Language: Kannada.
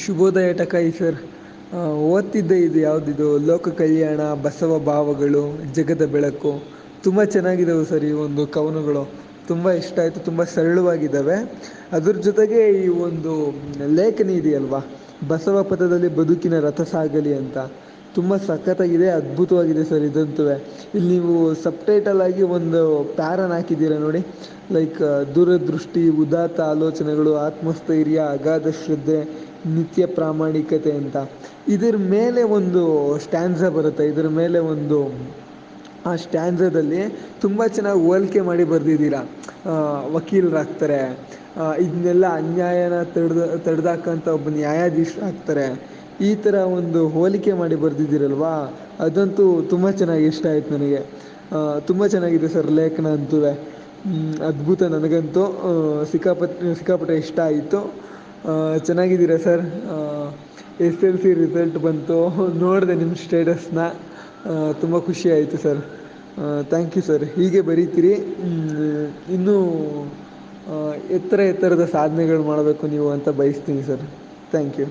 ಶುಭೋದಯ ಟಕಾಯಿ ಸರ್ ಓದ್ತಿದ್ದೆ ಇದು ಯಾವುದಿದು? ಲೋಕ ಕಲ್ಯಾಣ, ಬಸವ ಭಾವಗಳು, ಜಗದ ಬೆಳಕು. ತುಂಬ ಚೆನ್ನಾಗಿದ್ದಾವೆ ಸರ್ ಈ ಒಂದು ಕವನಗಳು. ತುಂಬ ಇಷ್ಟ ಆಯಿತು, ತುಂಬ ಸರಳವಾಗಿದ್ದಾವೆ ಅದ್ರ ಜೊತೆಗೆ ಈ ಒಂದು ಲೇಖನಿ ಇದೆಯಲ್ವಾ? ಬಸವ ಪಥದಲ್ಲಿ ಬದುಕಿನ ರಥ ಸಾಗಲಿ ಅಂತ. ತುಂಬ ಸಖತ್ತಾಗಿದೆ, ಅದ್ಭುತವಾಗಿದೆ ಸರ್ ಇದಂತೂ. ಇಲ್ಲಿ ನೀವು ಸಬ್ಟೈಟಲ್ ಆಗಿ ಒಂದು ಪ್ಯಾರನ್ ಹಾಕಿದ್ದೀರಾ ನೋಡಿ. ಲೈಕ್, ದೂರದೃಷ್ಟಿ, ಉದಾತ್ತ ಆಲೋಚನೆಗಳು, ಆತ್ಮಸ್ಥೈರ್ಯ, ಅಗಾಧ ಶ್ರದ್ಧೆ ನಿತ್ಯ ಪ್ರಾಮಾಣಿಕತೆ ಅಂತ. ಇದರ ಮೇಲೆ ಒಂದು ಸ್ಟ್ಯಾನ್ಸ ಬರುತ್ತೆ. ಇದರ ಮೇಲೆ ಒಂದು, ಆ ಸ್ಟ್ಯಾಂಡ್ಸದಲ್ಲಿ ತುಂಬ ಚೆನ್ನಾಗಿ ಹೋಲಿಕೆ ಮಾಡಿ ಬರೆದಿದ್ದೀರಾ. ವಕೀಲರಾಗ್ತಾರೆ. ಇದನ್ನೆಲ್ಲ ಅನ್ಯಾಯನ ತಡೆದ ತಡೆದಾಕಂಥ ಒಬ್ಬ ನ್ಯಾಯಾಧೀಶ ಆಗ್ತಾರೆ. ಈ ಥರ ಒಂದು ಹೋಲಿಕೆ ಮಾಡಿ ಬರೆದಿದ್ದೀರಲ್ವಾ? ಅದಂತೂ ತುಂಬ ಚೆನ್ನಾಗಿ ಇಷ್ಟ ಆಯ್ತು ನನಗೆ. ತುಂಬ ಚೆನ್ನಾಗಿದೆ ಸರ್ ಲೇಖನ ಅಂತೂ. ಅದ್ಭುತ ನನಗಂತೂ ಸಿಕ್ಕಾಪಟ್ಟೆ ಸಿಕ್ಕಾಪಟ್ಟೆ ಇಷ್ಟ ಆಯಿತು. ಚೆನ್ನಾಗಿದ್ದೀರಾ sir? S L C result ಬಂತು. ನೋಡಿದೆ ನಿಮ್ಮ ಸ್ಟೇಟಸ್ನ ತುಂಬ ಖುಷಿ ಆಯಿತು ಸರ್. Thank you sir. ಹೀಗೆ ಬರೀತೀರಿ. ಇನ್ನೂ ಎತ್ತರ ಎತ್ತರದ ಸಾಧನೆಗಳು ಮಾಡಬೇಕು ನೀವು ಅಂತ ಬಯಸ್ತೀನಿ ಸರ್. Thank you